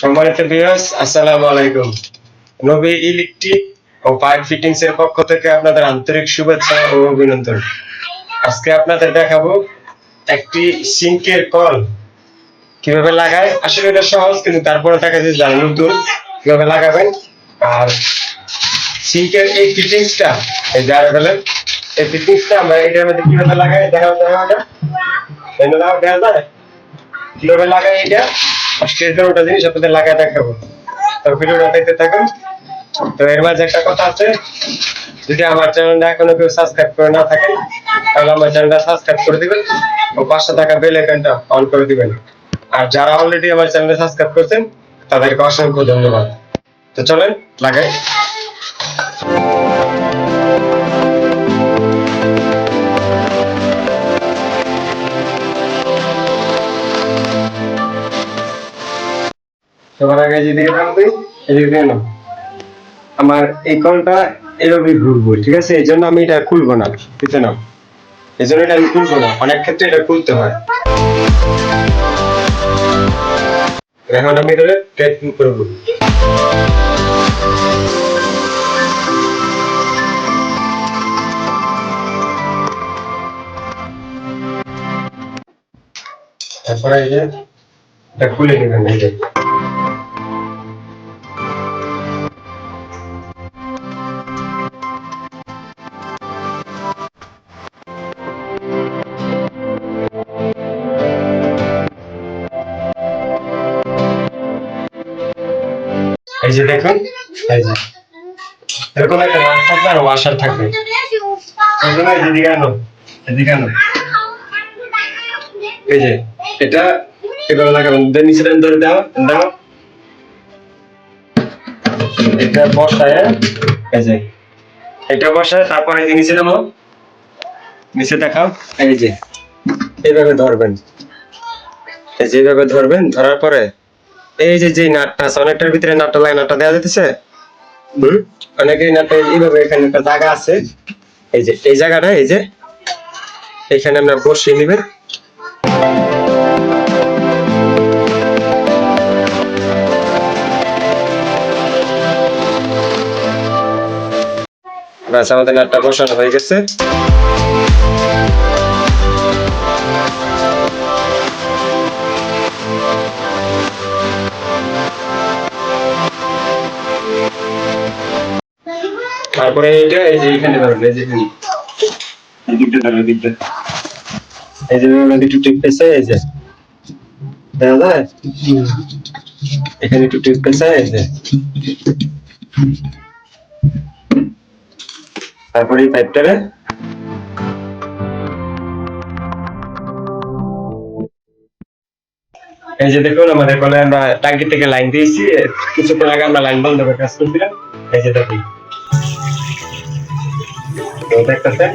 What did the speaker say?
সম্মানিত ভিউয়ার্স আসসালামু আলাইকুম। নবী ইলেকট্রিক ও পাইপ ফিটিংস এর পক্ষ থেকে আপনাদের আন্তরিক শুভেচ্ছা ও অভিনন্দন। আজকে আপনাদের দেখাবো একটি সিঙ্কের কল। কীভাবে লাগায়? আসলে এটা সহজ, কিন্তু তারপরে দেখা যায় যারা নতুন, কীভাবে লাগাবেন? আর সিঙ্কের এই ফিটিংসটা এই যে আরেকবেলা এই ফিটিংসটা আমরা এটার মধ্যে কীভাবে লাগাই? দেখা যায় কীভাবে লাগাই এটা? আজকে এই জিনিস আপনাদের লাগাই দেখাবো। তো ভিডিওটা দেখতে থাকুন। তো এর মাঝে একটা কথা আছে, যদি আমার চ্যানেলটা এখনও কেউ সাবস্ক্রাইব করে না থাকেন তাহলে আমার চ্যানেলটা সাবস্ক্রাইব করে দিবেন ও পাঁচশো টাকা বেল আইকনটা অন করে দিবেন। আর যারা অলরেডি আমার চ্যানেলে সাবস্ক্রাইব করছেন, তাদেরকে অসংখ্য ধন্যবাদ। তো চলেন, লাগাই। সবার আগে যেদিকে টানবে এদিকে কেন? আমার এই কলটা এভাবে ঘুরবো, ঠিক আছে? এই জন্য আমি এটা খুলবো না, বুঝতে নাও এই জন্য এটা আমি খুলবো না, অনেক ক্ষেত্রে এটা খুলতে হয়। এখন আমি এটা ট্রেকিং করব তারপরে এটা খুলে নেবেন, এই এই যে দেখুন, এই যে। এরকম একটা থাকবে আর ওয়াশার থাকবে। এদিকে আনো এদিকে আনো। এই যে, এটা এভাবে লাগাবেন দেন নিচে দেন, ধরে দাও দাও। এটা বসায়, এই যে। এটা বসায়, তারপরে এই নিচে নামো। নিচে দেখাও, এই যে। এইভাবে ধরবেন। এই যে এইভাবে ধরবেন, ধরার পরে এই যে যে নাটটা আছে অনেকটার ভিতরে নাটটা লাগে নাটটা দেওয়া যেতেছে হুম? অনেকে নাটটা এইভাবে এখানে একটা জায়গা আছে। এই যে এই জায়গাটা এই যে এখানে আমরা বসিয়ে নিবেন ব্যাস আমাদের নাটটা বসানো হয়ে গেছে। তারপরে এটা এই যে এখানে ধরুন, এই যে এখানে। এই দিকটা ধরুন দিকটা। এই যে এখানে একটু টিপ পেছে, এই যে। দেখা যায়? এখানে একটু টিপ পেছে, এই যে। তারপরে এই পাইপটারে এই যে দেখুন, আমাদের কলে আমরা টাঙ্কি থেকে লাইন দিয়েছি। কিছুক্ষণ আগে আমরা লাইন বন্ধ করে কাজ করছিলাম। এই যে দেখুন। তো দেখতেছেন?